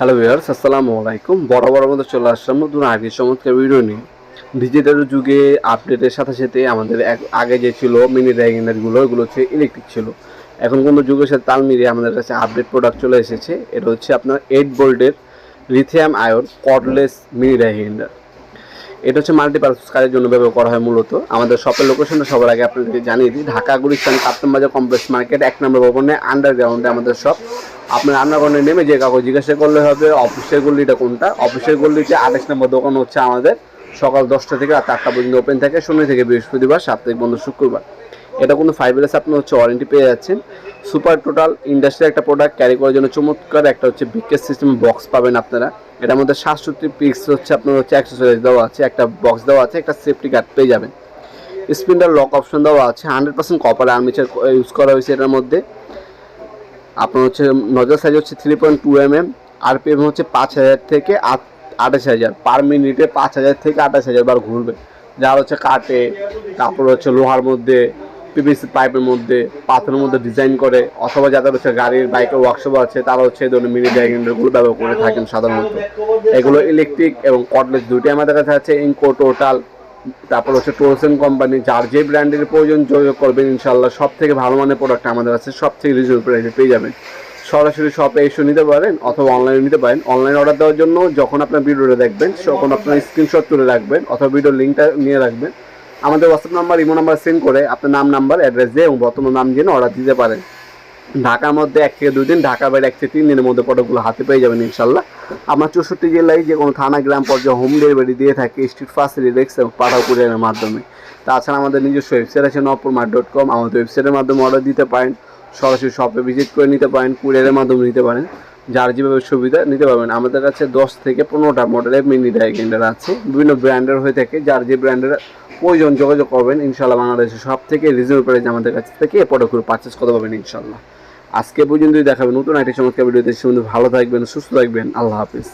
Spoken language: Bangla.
হ্যালো ভিউয়ার্স আসসালামু আলাইকুম। বড় মধ্যে চলে আসলাম নতুন আগে চমৎকার ভিডিও নিয়ে। ডিজিটাল যুগে আপডেটের সাথে সাথে আমাদের আগে যে ছিল মিনি ড্রাইগেনারগুলো ওইগুলো হচ্ছে ইলেকট্রিক ছিল। এখন কোনো যুগের সাথে তাল মিলিয়ে আমাদের কাছে আপডেট প্রোডাক্ট চলে এসেছে। এটা হচ্ছে আপনার এইট বোল্টের লিথিয়াম আয়ন কর্ডলেস মিনি ড্রাইগেনার এটা হচ্ছে মাল্টিপারপাস কাজের জন্য ব্যবহার করা হয় মূলত। আমাদের শপের লোকেশনটা সবার আগে আপনাদেরকে জানিয়ে দিই। ঢাকা, গুলিস্তান কাপ্তান বাজার কমপ্লেক্স মার্কেট এক নম্বর ভবনে আন্ডারগ্রাউন্ডে আমাদের শপ আপনার আন্ডারগ্রাউন্ডে নেমে যে কাউকে জিজ্ঞাসা করলে হবে অফিসের গল্লিটা কোনটা? অফিসের গল্লিতে আঠাশ নম্বর দোকান হচ্ছে আমাদের। সকাল দশটা থেকে রাত আটটা পর্যন্ত ওপেন থাকে। শনি থেকে বৃহস্পতিবার, সাপ্তাহিক বন্ধ শুক্রবার। এটা কোনো ফাইভ ইয়ার্স আপনি হচ্ছে ওয়ারেন্টি পেয়ে যাচ্ছেন। সুপার টোটাল ইন্ডাস্ট্রি একটা প্রোডাক্ট ক্যারি করার জন্য চমৎকার একটা হচ্ছে বিকেস সিস্টেম বক্স পাবেন আপনারা। এটার মধ্যে সাতষট্টি পিক্স হচ্ছে আপনার হচ্ছে অ্যাক্সেসরিজ দেওয়া আছে, একটা বক্স দেওয়া আছে, একটা সেফটি গার্ড পেয়ে যাবেন। স্পিন্ডার লক অপশন দেওয়া আছে hundred percent copper armature use করা হয়েছে এটার মধ্যে। আপনার হচ্ছে নজর সাইজ হচ্ছে three point two M M RPM হচ্ছে পাঁচ হাজার থেকে আঠাশ হাজার পার মিনিটে পাঁচ হাজার থেকে আঠাশ হাজার বার ঘুরবে। যার হচ্ছে কাটে, তারপর হচ্ছে লোহার মধ্যে পিভিসি পাইপের মধ্যে, পাথরের মধ্যে ডিজাইন করে, অথবা যাদের হচ্ছে গাড়ির বাইকের ওয়ার্কশপ আছে, তারা হচ্ছে এই ধরনের মিনি ড্রাইগেন্ডারগুলো ব্যবহার করে থাকেন সাধারণত। এগুলো ইলেকট্রিক এবং কটলেস দুটি আমাদের কাছে আছে ইনকো টোটাল তারপর হচ্ছে টোলসেন কোম্পানি যার যে ব্র্যান্ডের প্রয়োজন যোগাযোগ করবেন ইনশাল্লাহ সব থেকে ভালো মানের প্রোডাক্ট আমাদের আছে সব থেকে রিজনেবল প্রাইসে পেয়ে যাবেন। সরাসরি শপে এসে নিতে পারেন, অথবা অনলাইনে নিতে পারেন। অনলাইন অর্ডার দেওয়ার জন্য যখন আপনার ভিডিওটা দেখবেন, তখন আপনার স্ক্রিনশট তুলে রাখবেন, অথবা ভিডিওর লিঙ্কটা নিয়ে রাখবেন। আমাদের WhatsApp number imo number send করে আপনার নাম নাম্বার অ্যাড্রেস দিয়ে এবং বর্তমান নাম জেনে অর্ডার দিতে পারেন। ঢাকার মধ্যে এক থেকে দুই দিন, ঢাকা বাইরে এক থেকে তিন দিনের মধ্যে প্রোডাক্টগুলো হাতে পেয়ে যাবেন ইনশাল্লাহ আমরা চৌষট্টি জেলায় যে কোনো থানা, গ্রাম পর্যায়ে হোম ডেলিভারি দিয়ে থাকি স্ট্রিট ফার্স্ট রিলেক্স এবং পাঠাও কুরিয়ারের মাধ্যমে। তাছাড়া আমাদের নিজস্ব ওয়েবসাইট আছে নপুর মার্ট ডট কম আমাদের ওয়েবসাইটের মাধ্যমে অর্ডার দিতে পারেন। সরাসরি শপে ভিজিট করে নিতে পারেন, কুরিয়ারের মাধ্যমে নিতে পারেন। যার যেভাবে সুবিধা নিতে পারবেন। আমাদের কাছে দশ থেকে পনেরোটা মডেলের মিনি ডাইগেন্ডার আছে। বিভিন্ন ব্র্যান্ডের হয়ে থাকে। যার যে ব্র্যান্ডের প্রয়োজন যোগাযোগ করবেন ইনশাল্লাহ বাংলাদেশের সব থেকে রিজনেবল প্রাইস আমাদের কাছ থেকে পটকুর পারচেস করতে পারবেন ইনশাল্লাহ আজকে পর্যন্তই দেখাবেন নতুন একটি চমৎকার ভিডিওতে সে ভালো থাকবেন, সুস্থ থাকবেন। আল্লাহ হাফিজ।